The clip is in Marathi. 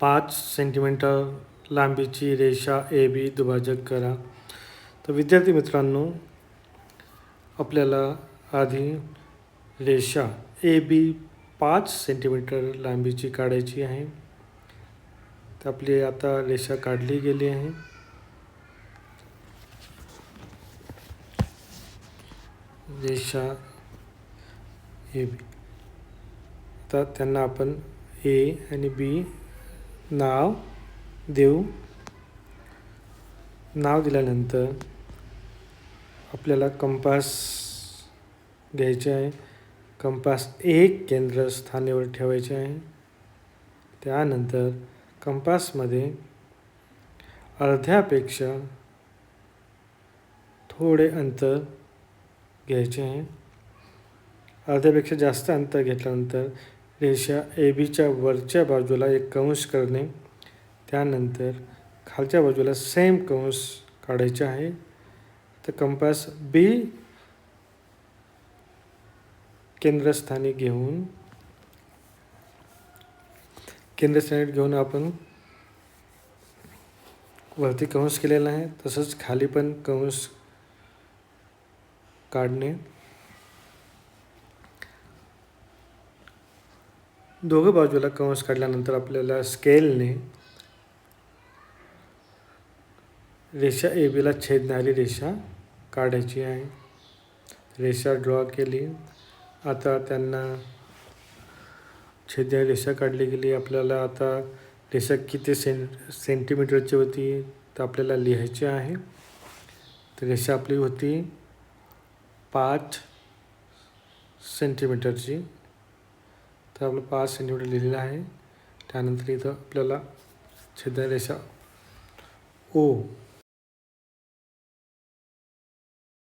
पाच सेंटीमीटर लांबीची रेषा ए बी दुभाजक करा. तर विद्यार्थी मित्रांनो आपल्याला आधी रेषा ए बी पाच सेंटीमीटर लांबीची काढायची आहे. तर आपली आता रेषा काढली गेली आहे. रेषा ए बी. आता त्यांना आपण ए आणि बी नाव देऊ नाव दिल्यानंतर आपल्याला कंपास घ्यायचे आहे. कंपास एक केंद्रस्थानीवर ठेवायचे आहे. त्यानंतर कंपासमध्ये अर्ध्यापेक्षा थोडे अंतर घ्यायचे आहे. अर्ध्यापेक्षा जास्त अंतर घेतल्यानंतर रेषा ए बीच्या वरच्या बाजूला एक कंस करणे त्यानंतर खालच्या बाजूला सेम कंस काढायचे आहे. तर कंपास बी केंद्रस्थानी घेऊन केंद्रस्थानी घेऊन आपण वरती कंस केलेला आहे. तसंच खाली पण कंस काढणे. दोघं बाजूला कंस काढल्यानंतर आपल्याला स्केलने रेषा ए बीला छेदणारी रेषा काढायची आहे. रेषा ड्रॉ केली. आता त्यांना छेदणारी रेषा काढली गेली. आपल्याला आता रेषा किती सें सेंटीमीटरची होती तर आपल्याला लिहायची आहे. तर रेषा आपली होती पाच सेंटीमीटरची. तर आपलं पाच सेंटीमीटर लिहिलेलं आहे. त्यानंतर इथं आपल्याला छेदन ओ